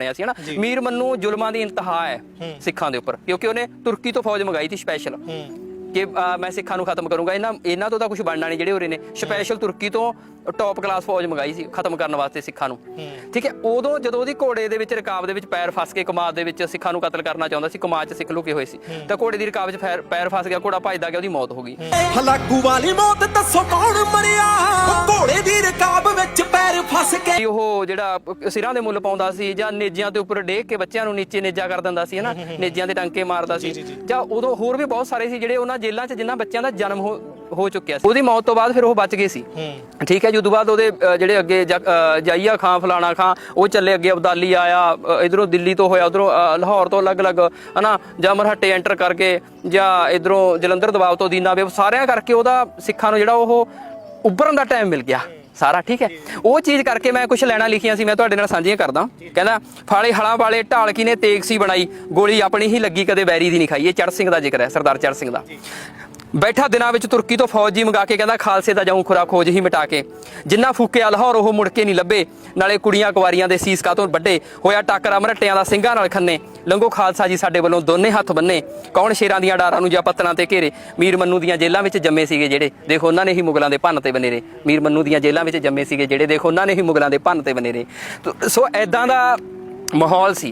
ਬਣਿਆ ਸੀ ਹਨਾ? ਮੀਰ ਮੰਨੂ ਜ਼ੁਲਮਾਂ ਦੀ ਇੰਤਹਾ ਹੈ ਸਿੱਖਾਂ ਦੇ ਉੱਪਰ ਕਿਉਂਕਿ ਉਹਨੇ ਤੁਰਕੀ ਤੋਂ ਫੌਜ ਮੰਗਾਈ ਸੀ ਸਪੈਸ਼ਲ ਕਿ ਮੈਂ ਸਿੱਖਾਂ ਨੂੰ ਖਤਮ ਕਰੂੰਗਾ। ਇਹਨਾਂ ਇਹਨਾਂ ਤੋਂ ਤਾਂ ਕੁਝ ਬਣਨਾ ਨਹੀਂ ਜਿਹੜੇ ਉਰੇ ਨੇ। ਸਪੈਸ਼ਲ ਤੁਰਕੀ ਤੋਂ ਟੌਪ ਕਲਾਸ ਫੌਜ ਮੰਗਾਈ ਸੀ ਖਤਮ ਕਰਨ ਵਾਸਤੇ ਸਿੱਖਾਂ ਨੂੰ। ਠੀਕ ਹੈ? ਉਦੋਂ ਜਦੋਂ ਉਹਦੀ ਘੋੜੇ ਦੇ ਵਿੱਚ ਰਕਾਬ ਦੇ ਵਿੱਚ ਪੈਰ ਫਸ ਕੇ ਕਮਾਦ ਦੇ ਵਿੱਚ ਸਿੱਖਾਂ ਨੂੰ ਕਤਲ ਕਰਨਾ ਚਾਹੁੰਦਾ ਸੀ ਕਮਾਦ 'ਚ ਸਿੱਖ ਲੁਕੇ ਹੋਏ ਸੀ। ਤਾਂ ਘੋੜੇ ਦੀ ਰਕਾਬ 'ਚ ਪੈਰ- ਫਸ ਗਿਆ ਘੋੜਾ ਭੱਜਦਾ ਗਿਆ ਉਹਦੀ ਮੌਤ ਹੋ ਗਈ। ਹਲਾਕੂ ਵਾਲੀ ਮੌਤ ਦੱਸੋ ਕੌਣ ਮਰਿਆ? ਘੋੜੇ ਦੀ ਕਿ ਉਹ ਜਿਹੜਾ ਸਿਰਾਂ ਦੇ ਮੁੱਲ ਪਾਉਂਦਾ ਸੀ ਜਾਂ ਨੇਜਿਆਂ ਦੇ ਉੱਪਰ ਡੇਕ ਕੇ ਬੱਚਿਆਂ ਨੂੰ ਨੀਚੇ ਨੇਜਾ ਕਰ ਦਿੰਦਾ ਸੀ ਹਨਾ? ਨੇਜਿਆਂ ਦੇ ਟਾਂਕੇ ਮਾਰਦਾ ਸੀ। ਜਾਂ ਉਦੋਂ ਹੋਰ ਵੀ ਬਹੁਤ ਸਾਰੇ ਸੀ ਜਿਹੜੇ ਉਹਨਾਂ ਜੇਲ੍ਹਾਂ 'ਚ ਜਿਨ੍ਹਾਂ ਬੱਚਿਆਂ ਦਾ ਜਨਮ ਹੋ ਹੋ ਚੁੱਕਿਆ ਸੀ। ਉਹਦੀ ਮੌਤ ਤੋਂ ਬਾਅਦ ਫਿਰ ਉਹ ਬਚ ਗਏ ਸੀ। ਠੀਕ ਹੈ ਜੀ ਉਦੋਂ ਬਾਅਦ ਉਹਦੇ ਜਿਹੜੇ ਅੱਗੇ ਜਾਈਆ ਖਾਂ ਫਲਾਣਾ ਖਾਂ ਉਹ ਚੱਲੇ ਅੱਗੇ ਅਬਦਾਲੀ ਆਇਆ ਇਧਰੋਂ ਦਿੱਲੀ ਤੋਂ ਹੋਇਆ ਉਧਰੋਂ ਲਾਹੌਰ ਤੋਂ ਅਲੱਗ-ਅਲੱਗ ਹਨਾ? ਜਾਂ ਮਰਹੱਟੇ ਐਂਟਰ ਕਰਕੇ ਜਾਂ ਇਧਰੋਂ ਜਲੰਧਰ ਦਬਾਅ ਤੋਂ ਦੀਨਾ ਵੇ ਸਾਰਿਆਂ ਕਰਕੇ ਉਹਦਾ ਸਿੱਖਾਂ ਨੂੰ ਜਿਹੜਾ ਉਹ ਉੱਭਰਨ ਦਾ ਟਾਈਮ ਮਿਲ ਗਿਆ। ਸਾਰਾ ਠੀਕ ਹੈ? ਉਹ ਚੀਜ਼ ਕਰਕੇ ਮੈਂ ਕੁਝ ਲੈਣਾ ਲਿਖੀਆਂ ਸੀ ਮੈਂ ਤੁਹਾਡੇ ਨਾਲ ਸਾਂਝੀਆਂ ਕਰਦਾ। ਕਹਿੰਦਾ ਫਾਲੇ ਹਲਾਂ ਵਾਲੇ ਢਾਲਕੀ ਨੇ ਤੇਗ ਸੀ ਬਣਾਈ ਗੋਲੀ ਆਪਣੀ ਹੀ ਲੱਗੀ ਕਦੇ ਵੈਰੀ ਦੀ ਨਹੀਂ ਖਾਈ। ਇਹ ਚੜ ਸਿੰਘ ਦਾ ਜ਼ਿਕਰ ਹੈ ਸਰਦਾਰ ਚੜ ਸਿੰਘ ਦਾ। ਬੈਠਾ ਦਿਨਾਂ ਵਿੱਚ ਤੁਰਕੀ ਤੋਂ ਫੌਜ ਜੀ ਮੰਗਾ ਕੇ ਕਹਿੰਦਾ, ਖਾਲਸੇ ਦਾ ਜਾਉਂ ਖੁਰਾ ਖੋਜ ਹੀ ਮਿਟਾ ਕੇ। ਜਿੰਨਾ ਫੂਕਿਆ ਲਾਹੌਰ ਉਹ ਮੁੜ ਕੇ ਨਹੀਂ ਲੱਭੇ। ਨਾਲੇ ਕੁੜੀਆਂ ਕੁਵਾਰੀਆਂ ਦੇ ਸੀਸ ਕਾਤੋਂ ਵੱਡੇ? ਹੋਇਆ ਟੱਕਰ ਅਮਰਟਿਆਂ ਦਾ ਸਿੰਘਾਂ ਨਾਲ ਖੰਨੇ। ਲੰਗੋ ਖਾਲਸਾ ਜੀ ਸਾਡੇ ਵੱਲੋਂ ਦੋਨੇ ਹੱਥ ਬੰਨੇ। ਕੌਣ ਸ਼ੇਰਾਂ ਦੀਆਂ ਡਾਰਾਂ ਨੂੰ ਜਾਂ ਪੱਤਨਾਂ ਤੇ ਘੇਰੇ? ਮੀਰ ਮੰਨੂ ਦੀਆਂ ਜੇਲ੍ਹਾਂ ਵਿੱਚ ਜੰਮੇ ਸੀਗੇ ਜਿਹੜੇ। ਦੇਖੋ ਉਹਨਾਂ ਨੇ ਹੀ ਮੁਗਲਾਂ ਦੇ ਭੰਨ ਤੇ ਬਨੇਰੇ। ਮੀਰ ਮੰਨੂ ਦੀਆਂ ਜੇਲ੍ਹਾਂ ਵਿੱਚ ਜੰਮੇ ਸੀਗੇ ਜਿਹੜੇ। ਦੇਖੋ ਉਹਨਾਂ ਨੇ ਹੀ ਮੁਗਲਾਂ ਦੇ ਭੰਨ ਤੇ ਬਨੇਰੇ। ਤੋ- ਸੋ ਐਦਾਂ ਦਾ ਮਾਹੌਲ ਸੀ।